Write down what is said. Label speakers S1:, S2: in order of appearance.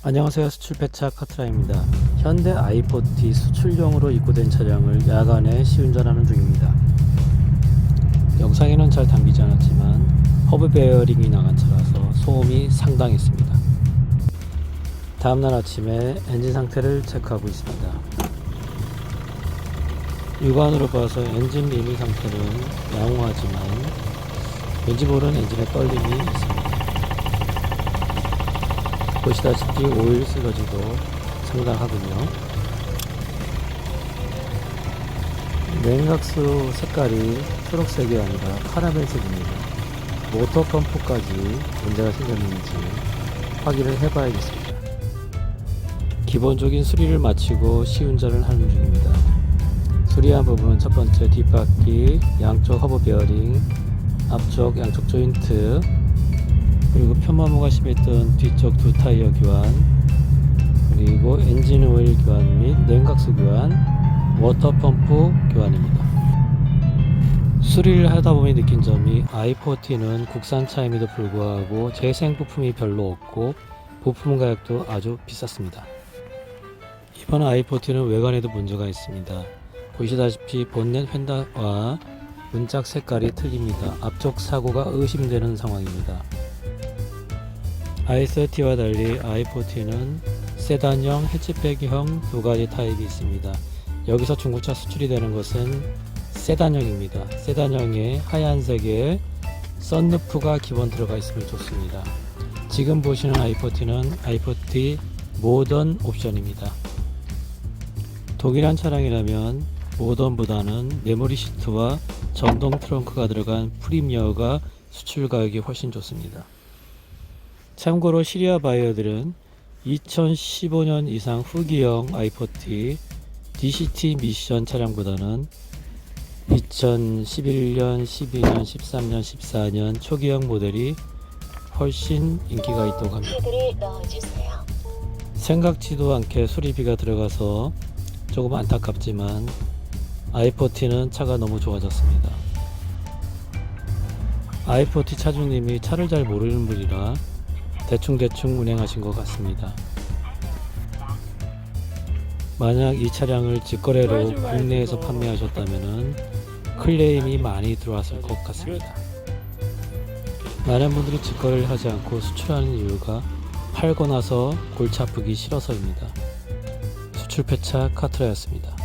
S1: 안녕하세요. 수출배차 카트라입니다. 현대 i40 수출용으로 입고된 차량을 야간에 시운전하는 중입니다. 영상에는 잘 담기지 않았지만 허브 베어링이 나간 차라서 소음이 상당했습니다. 다음날 아침에 엔진 상태를 체크하고 있습니다. 육안으로 봐서 엔진 리미 상태는 양호하지만 왠지 모르는 엔진의 떨림이 있습니다 보시다시피 오일 슬러지도 상당하군요. 냉각수 색깔이 초록색이 아니라 카라멜색입니다. 모터 펌프까지 문제가 생겼는지 확인을 해봐야겠습니다. 기본적인 수리를 마치고 시운전을 하는 중입니다. 수리한 부분은 첫 번째 뒷바퀴, 양쪽 허브 베어링, 앞쪽 양쪽 조인트, 그리고 편마모가 심했던 뒤쪽 두 타이어 교환 그리고 엔진 오일 교환 및 냉각수 교환 워터 펌프 교환입니다. 수리를 하다 보니 느낀 점이 i40는 국산차임에도 불구하고 재생 부품이 별로 없고 부품 가격도 아주 비쌌습니다. 이번 i40는 외관에도 문제가 있습니다. 보시다시피 본넷 휀다와 문짝 색깔이 틀립니다. 앞쪽 사고가 의심되는 상황입니다 i30와 달리 i40는 세단형, 해치백형 두 가지 타입이 있습니다. 여기서 중고차 수출이 되는 것은 세단형입니다. 세단형에 하얀색에 썬루프가 기본 들어가 있으면 좋습니다. 지금 보시는 i40는 i40 모던 옵션입니다. 독일한 차량이라면 모던보다는 메모리 시트와 전동 트렁크가 들어간 프리미어가 수출 가격이 훨씬 좋습니다. 참고로 시리아 바이어들은 2015년 이상 후기형 i40 DCT 미션 차량보다는 2011년, 12년, 13년, 14년 초기형 모델이 훨씬 인기가 있다고 합니다. 생각지도 않게 수리비가 들어가서 조금 안타깝지만 i40는 차가 너무 좋아졌습니다. i40 차주님이 차를 잘 모르는 분이라 대충대충 운행하신 것 같습니다. 만약 이 차량을 직거래로 국내에서 판매하셨다면 클레임이 많이 들어왔을 것 같습니다. 많은 분들이 직거래를 하지 않고 수출하는 이유가 팔고 나서 골치 아프기 싫어서입니다. 수출 폐차 카트라였습니다.